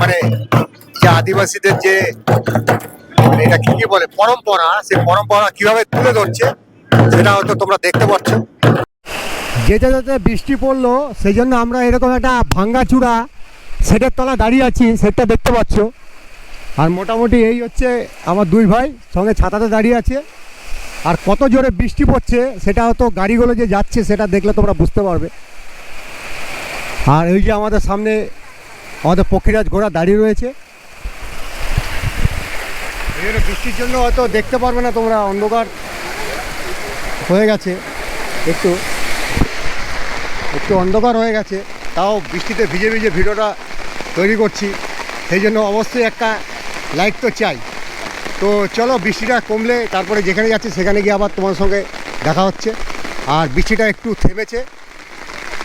মানে যে আদিবাসীদের যে মানে এটা কি কি বলে, পরম্পরা, সেই পরম্পরা কীভাবে তুলে ধরছে, সেটা হয়তো তোমরা দেখতে পাচ্ছ। যেতে যেতে বৃষ্টি পড়ল, সেই জন্য আমরা এরকম একটা ভাঙ্গাচূড়া সেটের তলা দাঁড়িয়ে আছি, সেটটা দেখতে পাচ্ছ। আর মোটামুটি এই হচ্ছে আমার দুই ভাই, সঙ্গে ছাতাতে দাঁড়িয়ে আছে। আর কত জোরে বৃষ্টি পড়ছে, সেটা হয়তো গাড়িগুলো যে যাচ্ছে, সেটা দেখলে তোমরা বুঝতে পারবে। আর এই যে আমাদের সামনে, আমাদের পক্ষীরাজ ঘোড়া দাঁড়িয়ে রয়েছে। বৃষ্টির জন্য হয়তো দেখতে পারবে না তোমরা, অন্ধকার হয়ে গেছে একটু। একটু অন্ধকার হয়ে গেছে, তাও বৃষ্টিতে ভিজে ভিজে ভিডিওটা তৈরি করছি। সেই জন্য অবশ্যই একটা লাইট তো চাই। তো চলো বৃষ্টিটা কমলে তারপরে যেখানে যাচ্ছি সেখানে গিয়ে আবার তোমার সঙ্গে দেখা হচ্ছে। আর বৃষ্টিটা একটু থেমেছে,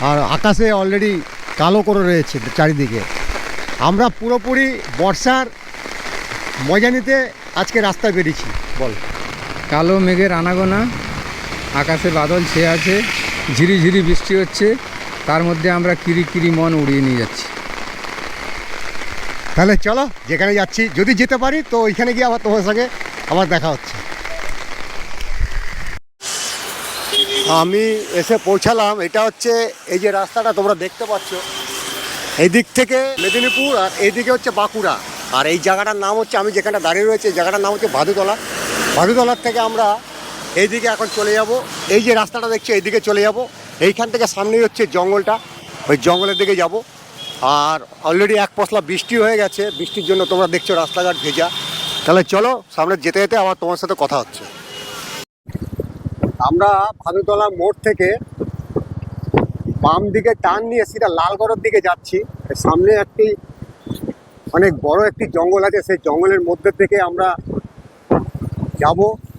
আর আকাশে অলরেডি কালো করে রয়েছে চারিদিকে। আমরা পুরোপুরি বর্ষার মজা নিতে আজকে রাস্তায় বেরিয়েছি, বল। কালো মেঘের আনাগোনা, আকাশে বাদল ছেয়ে আছে ঝিরি ঝিরি বৃষ্টি হচ্ছে, তার মধ্যে আমরা কিরি কিরি মন উড়িয়ে নিয়ে যাচ্ছি। তাহলে চলো, যেখানে যাচ্ছি, যদি যেতে পারি, তো ওইখানে গিয়ে আবার তোমার সঙ্গে আবার দেখা হচ্ছে। আমি এসে পৌঁছালাম, এটা হচ্ছে এই যে রাস্তাটা তোমরা দেখতে পাচ্ছ। এই দিক থেকে মেদিনীপুর আর এইদিকে হচ্ছে বাঁকুড়া। আর এই জায়গাটার নাম হচ্ছে, আমি যেখানে দাঁড়িয়ে রয়েছে, এই জায়গাটার নাম হচ্ছে ভাদুতলা। ভাদুতলার থেকে আমরা এইদিকে এখন চলে যাব। এই যে রাস্তাটা দেখছি, এইদিকে চলে যাব। এইখান থেকে সামনেই হচ্ছে জঙ্গলটা। ওই জঙ্গলের দিকে যাব। আর অলরেডি এক পশলা বৃষ্টি হয়ে গেছে, বৃষ্টির জন্য তোমরা দেখছ রাস্তাঘাট ভেজা। তাহলে চলো, সামনে যেতে যেতে আবার তোমার সাথে কথা হচ্ছে। আমরা ভাদুতলা মোড় থেকে বাম দিকে টান নিয়ে সেটা লালগড়ের দিকে যাচ্ছি। সামনে একটি অনেক বড় একটি জঙ্গল আছে, সেই জঙ্গলের মধ্যে থেকে আমরা যাব।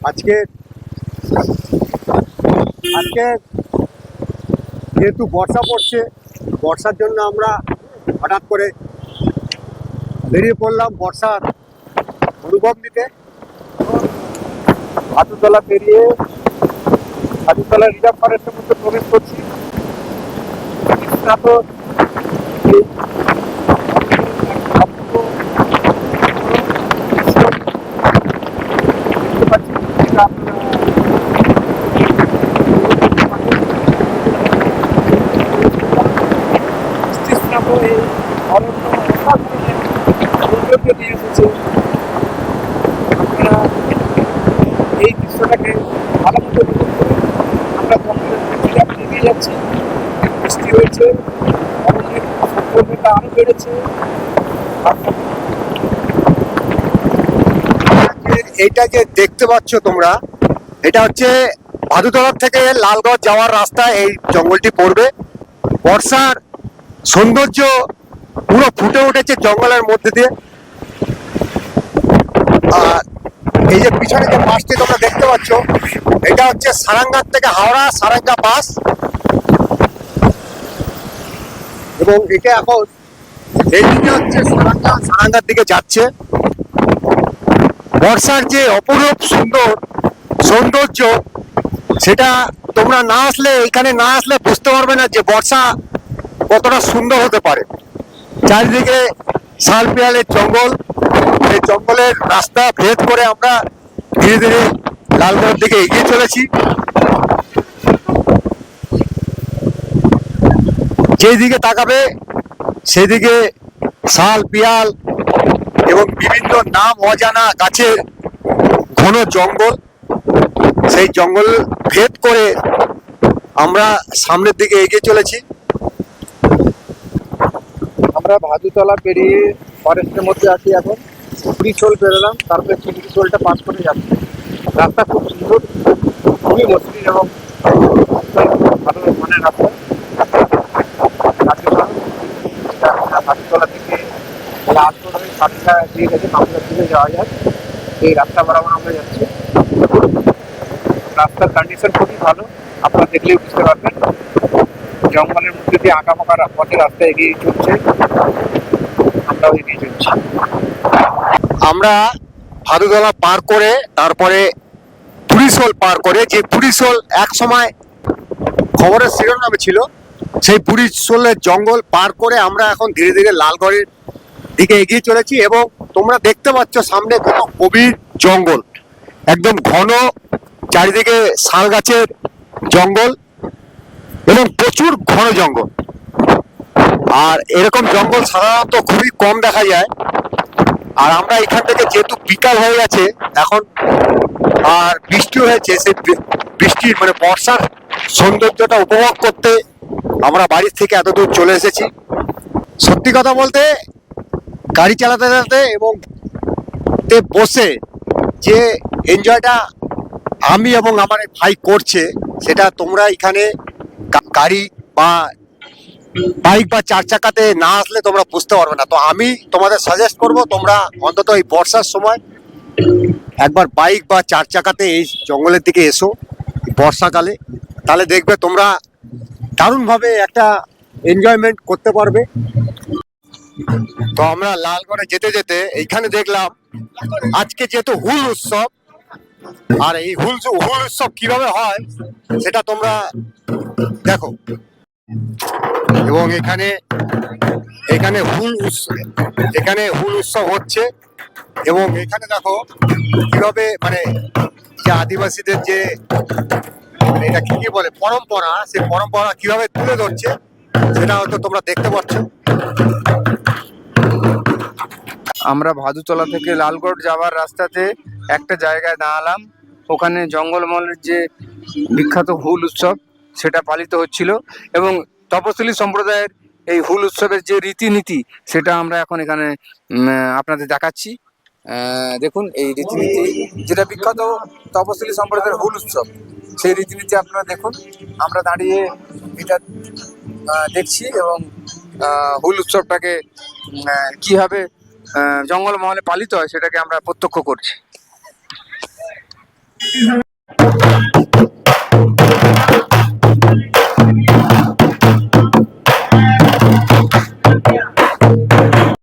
আজকে আজকে যেহেতু বর্ষা পড়ছে, বর্ষার জন্য আমরা হঠাৎ করে বেরিয়ে পড়লাম বর্ষার অনুভব নিতে। হাতুতলা পেরিয়ে হাতুতলা রিজার্ভ ফরেস্টের মধ্যে প্রবেশ করছি। তো এই দেখতে পাচ্ছি যেটা আপনারা স্থাপ এই অরণ্য অসাধারণ সৌন্দর্য নিয়ে এসেছে আপনারা এই দৃশ্যটাকে বেড়েছে এইটা যে দেখতে পাচ্ছ তোমরা। এটা হচ্ছে ভাদুতলার থেকে লালগড় যাওয়ার রাস্তা, এই জঙ্গলটি পড়বে। বর্ষার সৌন্দর্য পুরো ফুটে উঠেছে জঙ্গলের মধ্যে দিয়ে। আর এই যে পিছনে যে বাসটি তোমরা দেখতে পাচ্ছ এটা হচ্ছে সারাঙ্গার থেকে হাওড়া, সারাঙ্গা বাস। এবং এটা এখন হচ্ছে সারাঙ্গা, সারাঙ্গার দিকে যাচ্ছে। বর্ষার যে অপরূপ সুন্দর সৌন্দর্য, সেটা তোমরা না আসলে, এখানে না আসলে বুঝতে পারবে না যে বর্ষা কতটা সুন্দর হতে পারে। চারিদিকে শাল পিয়ালের জঙ্গল, এই জঙ্গলের রাস্তা ভেদ করে আমরা ধীরে ধীরে লালগড়ের দিকে এগিয়ে চলেছি। যেই দিকে তাকাবে সেদিকে শাল, পিয়াল এবং বিভিন্ন নাম অজানা গাছের ঘন জঙ্গল। সেই জঙ্গল ভেদ করে আমরা সামনের দিকে এগিয়ে চলেছি। আমরা ভাদুতলা পেরিয়ে ফরেস্টের মধ্যে আছি এখন। চুরিশোল বেরোলাম তারপরে চুরিশোলটা পাস করে যাচ্ছি। রাস্তা খুব সুন্দর, খুবই মসৃণ এবং ভালো মানের রাস্তা। থেকে সাতটা গেছে দিকে যাওয়া যায়। এই রাস্তা বরাবর আমরা যাচ্ছি। রাস্তার কন্ডিশন খুবই ভালো, আপনারা দেখলেই বুঝতে পারবেন। জঙ্গলের মধ্যে দিয়ে আঁকা ফাঁকা পথে রাস্তা এগিয়ে চলছে। আমরাও এগিয়ে চলছি। আমরা ভাদুতলা পার করে তারপরে পুরিশোল পার করে, যে পুরিশোল এক সময় খবরের শিরোনামে ছিল, সেই পুরিশোলের জঙ্গল পার করে আমরা এখন ধীরে ধীরে লালগড়ের দিকে এগিয়ে চলেছি এবং তোমরা দেখতে পাচ্ছ সামনে কোনো গভীর জঙ্গল। একদম ঘন চারিদিকে শাল গাছের জঙ্গল এবং প্রচুর ঘন জঙ্গল। আর এরকম জঙ্গল সাধারণত খুবই কম দেখা যায়। আর আমরা এখান থেকে যেহেতু বিকাল হয়ে গেছে, এখন আর বৃষ্টি হয়েছে, সেই বৃষ্টির মানে বর্ষার সৌন্দর্যটা উপভোগ করতে আমরা বাড়ির থেকে এত দূর চলে এসেছি। সত্যি কথা বলতে, গাড়ি চালাতে চালাতে এবং তে বসে যে এনজয়টা আমি এবং আমার ভাই করছে, সেটা তোমরা এখানে গাড়ি বা বাইক বা চার চাকাতে না আসলে তোমরা বুঝতে পারবে না। তো আমি তোমাদের সাজেস্ট করব, তোমরা অন্তত এই বর্ষার সময় একবার বাইক বা চার চাকাতে এই জঙ্গলের দিকে এসো বর্ষাকালে। তাহলে দেখবে তোমরা দারুণভাবে একটা এনজয়মেন্ট করতে পারবে। তো আমরা লালগড়ে যেতে যেতে এইখানে দেখলাম, আজকে যেহেতু হুল উৎসব, আর এই হুল হুল উৎসব কীভাবে হয় সেটা তোমরা দেখো। এবং এখানে এখানে হুল এখানে হুল উৎসব হচ্ছে এবং এখানে দেখো কীভাবে মানে যে আদিবাসীদের যে মানে এটা কি কি বলে, পরম্পরা, সেই পরম্পরা কীভাবে তুলে ধরছে, সেটা হয়তো তোমরা দেখতে পাচ্ছ আমরা ভাদুতলা থেকে লালগড় যাওয়ার রাস্তাতে একটা জায়গায় দাঁড়ালাম। ওখানে জঙ্গলমলের যে বিখ্যাত হুল উৎসব সেটা পালিত হচ্ছিল এবং তপশিলি সম্প্রদায়ের এই হুল উৎসবের যে রীতিনীতি, সেটা আমরা এখন এখানে আপনাদের দেখাচ্ছি। দেখুন, এই রীতিনীতি, যেটা বিখ্যাত তপশিলি সম্প্রদায়ের হুল উৎসব, সেই রীতিনীতি আপনারা দেখুন। আমরা দাঁড়িয়ে এটা দেখছি এবং হুল উৎসবটাকে কীভাবে জঙ্গলমহলে পালিত হয়, সেটাকে আমরা প্রত্যক্ষ করছি।